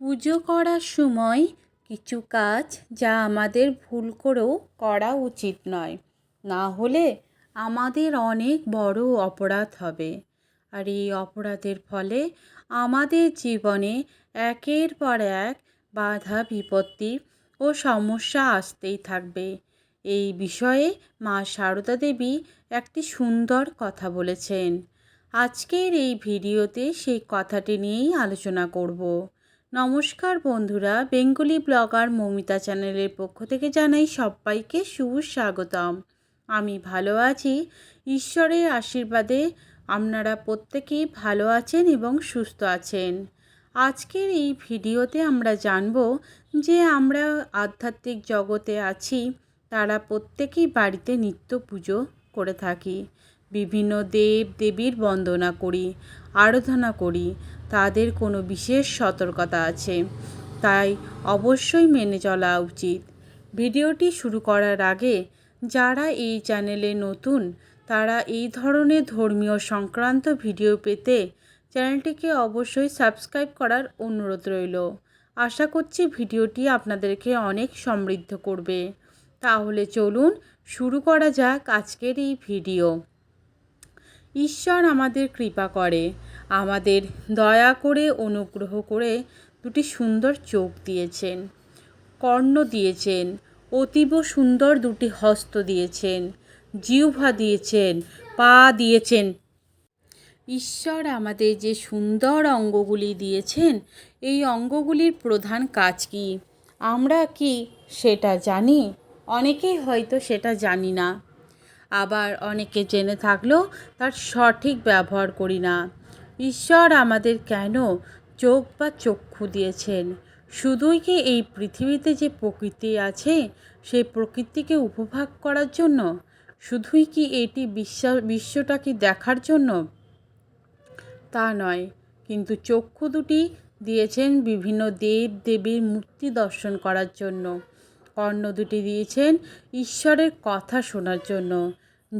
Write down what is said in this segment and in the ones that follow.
পুজো করার সময় কিছু কাজ যা আমাদের ভুল করেও করা উচিত নয়। না হলে আমাদের অনেক বড় অপরাধ হবে। আর এই অপরাধের ফলে আমাদের জীবনে একের পর এক বাধা, বিপত্তি ও সমস্যা আসতেই থাকবে। এই বিষয়ে মা সারদা দেবী একটি সুন্দর কথা বলেছেন। আজকের এই ভিডিওতে সেই কথাটি নিয়েই আলোচনা করব। নমস্কার বন্ধুরা, বেঙ্গলি ব্লগার মৌমিতা চ্যানেলের পক্ষ থেকে জানাই সবাইকে সুস্বাগতম। আমি ভালো আছি, ঈশ্বরের আশীর্বাদে আপনারা প্রত্যেকেই ভালো আছেন এবং সুস্থ আছেন। আজকের এই ভিডিওতে আমরা জানব যে আমরা আধ্যাত্মিক জগতে আছি, তারা প্রত্যেকেই বাড়িতে নিত্য পুজো করে থাকি। বিভিন্ন দেব দেবীর বন্দনা করি। আরাধনা করি, তাদের কোনো বিশেষ সতর্কতা আছে। তাই অবশ্যই মেনে চলা উচিত। ভিডিওটি শুরু করার আগে, যারা এই চ্যানেলে নতুন, তারা এই ধরনের ধর্মীয় সংক্রান্ত ভিডিও পেতে চ্যানেলটিকে অবশ্যই সাবস্ক্রাইব করার অনুরোধ রইল। আশা করছি ভিডিওটি আপনাদেরকে অনেক সমৃদ্ধ করবে। তাহলে চলুন শুরু করা যাক আজকের এই ভিডিও। ঈশ্বর আমাদের কৃপা করে। আমাদের দয়া করে অনুগ্রহ করে দুটি সুন্দর চোখ দিয়েছেন, কর্ণ দিয়েছেন, অতীব সুন্দর দুটি হস্ত দিয়েছেন, জিহ্বা দিয়েছেন, পা দিয়েছেন। ঈশ্বর আমাদের যে সুন্দর অঙ্গগুলি দিয়েছেন, এই অঙ্গগুলির প্রধান কাজ কি? আমরা কি সেটা জানি? অনেকেই হয়তো সেটা জানি না। আবার অনেকে জেনে থাকলেও তার সঠিক ব্যবহার করি না। ঈশ্বর আমাদের কেন চোখ বা চক্ষু দিয়েছেন? শুধুই কি এই পৃথিবীতে যে প্রকৃতি আছে, সেই প্রকৃতিকে উপভোগ করার জন্য? শুধুই কি এটি বিশ্ব, বিশ্বটাকে দেখার জন্য? তা নয়, কিন্তু চক্ষু দুটি দিয়েছেন বিভিন্ন দেব দেবীর মূর্তি দর্শন করার জন্য। কর্ণ দুটি দিয়েছেন ঈশ্বরের কথা শোনার জন্য।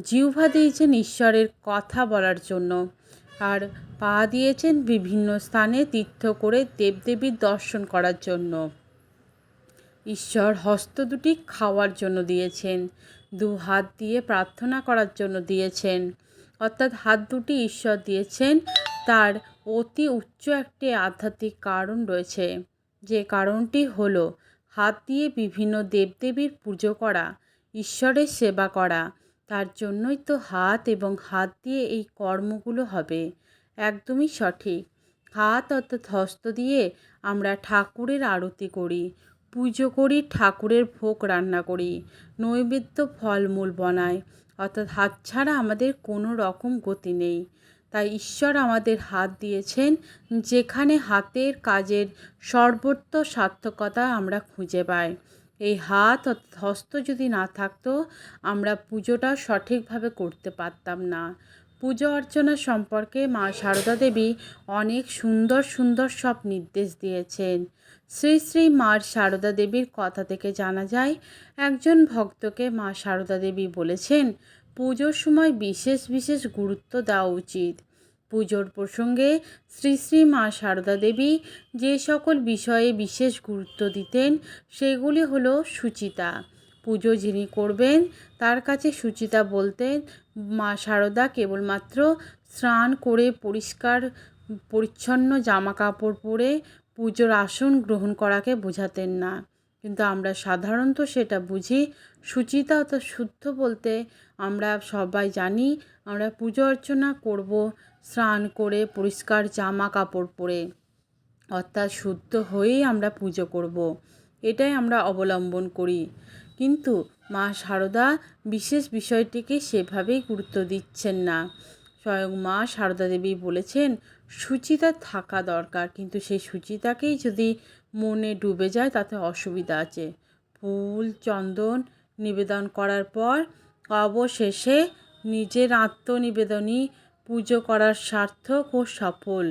জিহ্বা দিয়েছেন ঈশ্বরের কথা বলার জন্য। আর পা দিয়েছেন বিভিন্ন স্থানে তীর্থ করে দেবদেবীর দর্শন করার জন্য। ঈশ্বর হস্ত দুটি খাওয়ার জন্য দিয়েছেন, দু হাত দিয়ে প্রার্থনা করার জন্য দিয়েছেন। অর্থাৎ হাত দুটি ঈশ্বর দিয়েছেন, তার অতি উচ্চ একটি আধ্যাত্মিক কারণ রয়েছে। যে কারণটি হলো, হাত দিয়ে বিভিন্ন দেবদেবীর পুজো করা, ঈশ্বরের সেবা করা তার জন্যই তো হাত এবং হাত দিয়ে এই কর্মগুলো হবে। একদমই সঠিক। হাত অর্থাৎ হস্ত দিয়ে আমরা ঠাকুরের আরতি করি, পুজো করি, ঠাকুরের ভোগ রান্না করি, নৈবেদ্য ফলমূল বানাই, অর্থাৎ হাত ছাড়া আমাদের কোনো রকম গতি নেই। তাই ঈশ্বর আমাদের হাত দিয়েছেন যেখানে হাতের কাজের সর্বত্র সার্থকতা আমরা খুঁজে পাই। এই হাত হস্ত যদি না থাকতো, আমরা পুজোটা সঠিকভাবে করতে পারতাম না। পুজো অর্চনা সম্পর্কে মা সারদা দেবী অনেক সুন্দর সুন্দর সব নির্দেশ দিয়েছেন। শ্রী শ্রী মা সারদা দেবীর কথা থেকে জানা যায়, একজন ভক্তকে মা সারদা দেবী বলেছেন, পুজোর সময় বিশেষ বিশেষ গুরুত্ব দেওয়া উচিত। পুজোর প্রসঙ্গে শ্রী শ্রী মা সারদা দেবী যে সকল বিষয়ে বিশেষ গুরুত্ব দিতেন, সেগুলি হলো সুচিতা। পুজো যিনি করবেন, তার কাছে সুচিতা বলতেন, মা সারদা কেবলমাত্র স্নান করে পরিষ্কার, পরিচ্ছন্ন জামা কাপড় পরে পুজোর আসন গ্রহণ করাকে বোঝাতেন না। কিন্তু আমরা সাধারণত সেটা বুঝি। সুচিতা অর্থাৎ শুদ্ধ বলতে আমরা সবাই জানি, আমরা পুজো অর্চনা করব স্নান করে পরিষ্কার জামা কাপড় পরে অর্থাৎ শুদ্ধ হয়েই আমরা পুজো করব। এটাই আমরা অবলম্বন করি। কিন্তু মা সারদা বিশেষ বিষয়টিকে সেভাবেই গুরুত্ব দিচ্ছেন না। স্বয়ং মা সারদা দেবী বলেছেন, সুচিতা থাকা দরকার। কিন্তু সেই সুচিতাকেই যদি মনে ডুবে যায়, তাতে অসুবিধা আছে। ফুল, চন্দন নিবেদন করার পর অবশেষে নিজের আত্মনিবেদনই পুজো করার সার্থক ও সফল।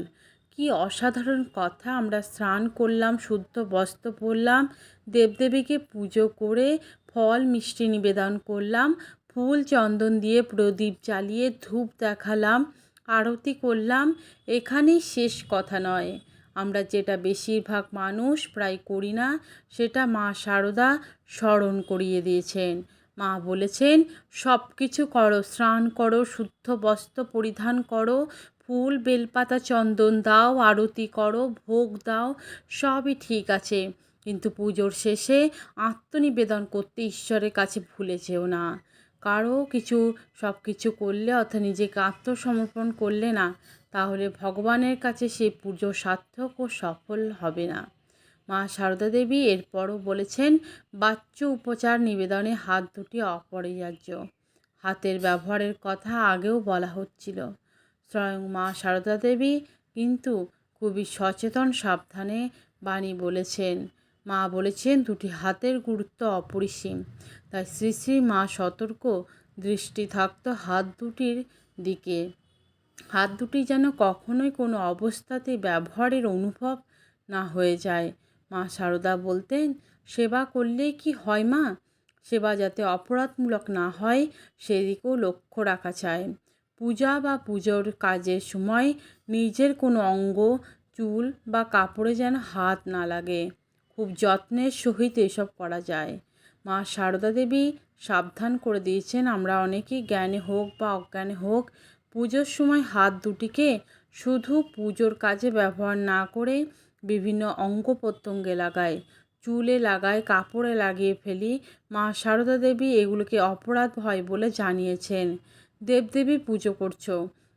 কি অসাধারণ কথা আমরা স্নান করলাম, শুদ্ধ বস্ত্র পরলাম, দেবদেবীকে পুজো করে ফল, মিষ্টি নিবেদন করলাম, ফুল, চন্দন দিয়ে প্রদীপ জ্বালিয়ে ধূপ দেখালাম, আরতি করলাম, এখানেই শেষ কথা নয়। আমরা যেটা বেশিরভাগ মানুষ প্রায় করি না, সেটা মা শারদা স্মরণ করিয়ে দিয়েছেন। মা বলেছেন সব কিছু করো, স্নান করো, শুদ্ধ বস্ত্র পরিধান করো, ফুল, বেলপাতা, চন্দন দাও, আরতি করো, ভোগ দাও, সবই ঠিক আছে। কিন্তু পুজোর শেষে আত্মনিবেদন করতে ঈশ্বরের কাছে ভুলে যেও না। কারও কিছু সব কিছু করলে অর্থাৎ নিজেকে আত্মসমর্পণ করলে না, তাহলে ভগবানের কাছে সেই পুজো সার্থক ও সফল হবে না। মা সারদা দেবী এরপরও বলেছেন বাচ্য উপচার নিবেদনে হাত দুটি অপরিহার্য। হাতের ব্যবহারের কথা আগেও বলা হচ্ছিল। স্বয়ং মা সারদা দেবী কিন্তু খুবই সচেতন, সাবধানে বাণী বলেছেন। মা বলেছেন, দুটি হাতের গুরুত্ব অপরিসীম। তাই শ্রী শ্রী মা সতর্ক দৃষ্টি থাকতো হাত দুটির দিকে। হাত দুটি যেন কখনোই কোনো অবস্থাতে ব্যবহারের অনুভব না হয়ে যায়। মা সারদা বলতেন, সেবা করলেই কি হয় মা? সেবা যাতে অপরাধমূলক না হয়, সেদিকেও লক্ষ্য রাখা চায় পূজা বা পুজোর কাজের সময় নিজের কোনো অঙ্গ, চুল বা কাপড়ে যেন হাত না লাগে। খুব যত্নের সহিত এসব করা যায়। মা সারদা দেবী সাবধান করে দিয়েছেন, আমরা অনেকেই জ্ঞানে হোক বা অজ্ঞানে হোক, পুজোর সময় হাত দুটিকে শুধু পুজোর কাজে ব্যবহার না করে বিভিন্ন অঙ্গ প্রত্যঙ্গে লাগায়। চুলে লাগায়, কাপড়ে লাগিয়ে ফেলি। মা সারদা দেবী এগুলোকে অপরাধ হয় বলে জানিয়েছেন। দেবদেবী পুজো করছ।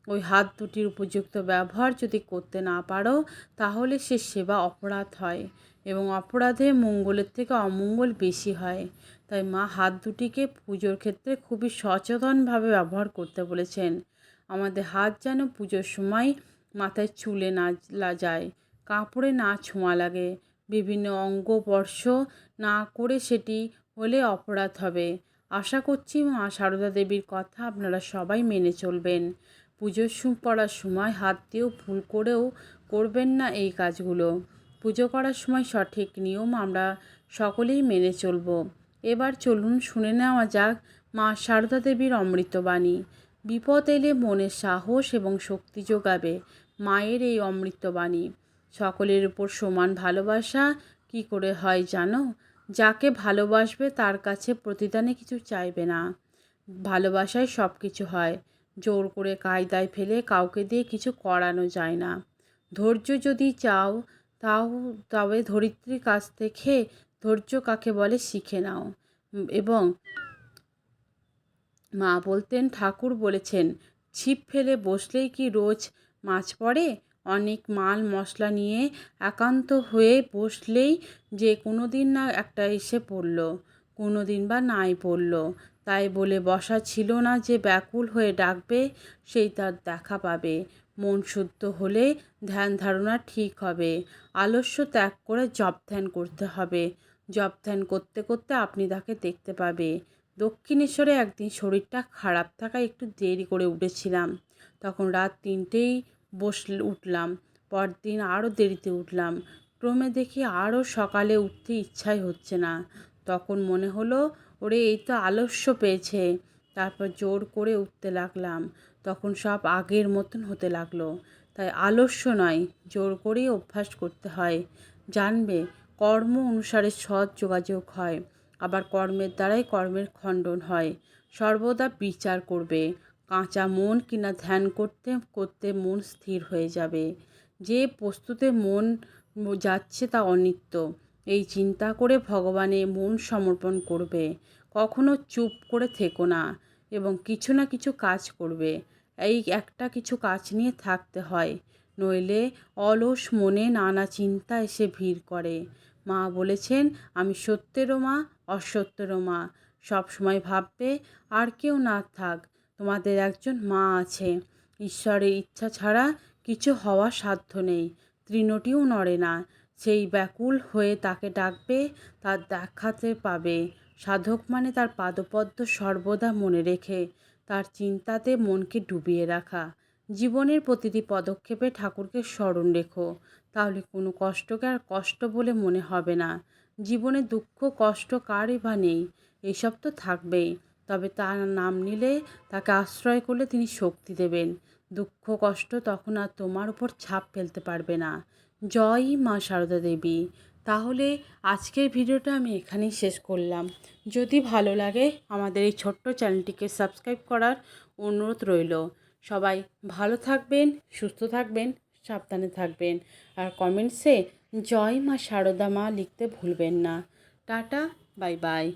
ওই হাত দুটির উপযুক্ত ব্যবহার যদি করতে না পারো, তাহলে সে সেবা অপরাধ হয় এবং অপরাধে মঙ্গলের থেকে অমঙ্গল বেশি হয়। তাই মা হাত দুটিকে পুজোর ক্ষেত্রে খুবই সচেতনভাবে ব্যবহার করতে বলেছেন। আমাদের হাত যেন পুজোর সময় মাথায় চুলে না যায়। কাপড়ে না ছোঁয়া লাগে। বিভিন্ন অঙ্গ স্পর্শ না করে সেটি হলে অপরাধ হবে। আশা করছি মা সারদা দেবীর কথা আপনারা সবাই মেনে চলবেন। পুজোর করার সময় হাত দিয়েও ভুল করেও করবেন না এই কাজগুলো। পুজো করার সময় সঠিক নিয়ম আমরা সকলেই মেনে চলব। এবার চলুন শুনে নেওয়া যাক মা সারদা দেবীর অমৃতবাণী। বিপদ এলে মনে সাহস এবং শক্তি যোগাবে মায়ের এই অমৃতবাণী। সকলের উপর সমান ভালোবাসা কি করে হয় জানো? যাকে ভালোবাসবে তার কাছে প্রতিদানে কিছু চাইবে না। ভালোবাসায় সব কিছু হয়। জোর করে কায়দায় ফেলে কাউকে দিয়ে কিছু করানো যায় না। ধৈর্য যদি চাও, তাও তবে ধরিত্রীর কাছ থেকে ধৈর্য কাকে বলে শিখে নাও। এবং মা বলতেন, ঠাকুর বলেছেন, ছিপ ফেলে বসলেই কি রোজ মাছ পড়ে? অনেক মাল, মশলা নিয়ে একান্ত হয়ে বসলেই যে কোনো দিন না একটা এসে পড়ল কোনো দিন বা নাই পড়ল। তাই বলে বসা ছিল না যে ব্যাকুল হয়ে ডাকবে, সেই তার দেখা পাবে। মন শুদ্ধ হলে ধ্যান ধারণা ঠিক হবে। আলস্য ত্যাগ করে জপ ধ্যান করতে হবে। জপ ধ্যান করতে করতে আপনি তাকে দেখতে পাবে। দক্ষিণেশ্বরে একদিন শরীরটা খারাপ থাকায় একটু দেরি করে উঠেছিলাম। তখন রাত তিনটেই বসলে উঠলাম, পরদিন আরও দেরিতে উঠলাম। ক্রমে দেখি আরও সকালে উঠতে ইচ্ছাই হচ্ছে না। তখন মনে হলো, ওরে, এই তো আলস্য পেয়েছে। তারপর জোর করে উঠতে লাগলাম। তখন সব আগের মতন হতে লাগল। তাই আলস্য নয়, জোর করেই অভ্যাস করতে হয়। জানবে, কর্ম অনুসারে সৎ যোগাযোগ হয়। আবার কর্মের দ্বারাই কর্মের খণ্ডন হয়। সর্বদা বিচার করবে। কাঁচা মন কিনা ধ্যান করতে করতে মন স্থির হয়ে যাবে। যে বস্তুতে মন যাচ্ছে তা অনিত্য। এই চিন্তা করে ভগবানে মন সমর্পণ করবে। কখনো চুপ করে থেকো না এবং কিছু না কিছু কাজ করবে। এই একটা কিছু কাজ নিয়ে থাকতে হয়। নইলে অলস মনে নানা চিন্তা এসে ভিড় করে। মা বলেছেন, আমি সত্যেরও মা, অসত্যেরও মা। সবসময় ভাববে, আর কেউ না থাক। তোমাদের একজন মা আছে। ঈশ্বরের ইচ্ছা ছাড়া কিছু হওয়া সাধ্য নেই। তৃণটিও নড়ে না। সেই ব্যাকুল হয়ে তাকে ডাকবে, তার দেখাতে পাবে। সাধক মানে তার পাদপদ্ম সর্বদা মনে রেখে, তার চিন্তাতে মনকে ডুবিয়ে রাখা। জীবনের প্রতিটি পদক্ষেপে ঠাকুরকে স্মরণ রেখো। তাহলে কোনো কষ্টকে আর কষ্ট বলে মনে হবে না। জীবনে দুঃখ, কষ্ট কারই বা নেই, এসব তো থাকবেই। তবে তার নাম নিলে তাকে আশ্রয় করলে তিনি শক্তি দেবেন। দুঃখ, কষ্ট তখন আর তোমার উপর ছাপ ফেলতে পারবে না। জয় মা সারদা দেবী। তাহলে আজকের ভিডিওটা আমি এখানেই শেষ করলাম। যদি ভালো লাগে আমাদের এই ছোট্ট চ্যানেলটিকে সাবস্ক্রাইব করার অনুরোধ রইল। সবাই ভালো থাকবেন, সুস্থ থাকবেন, সাবধানে থাকবেন। আর কমেন্টসে জয় মা সারদা মা লিখতে ভুলবেন না। Tata, bye bye.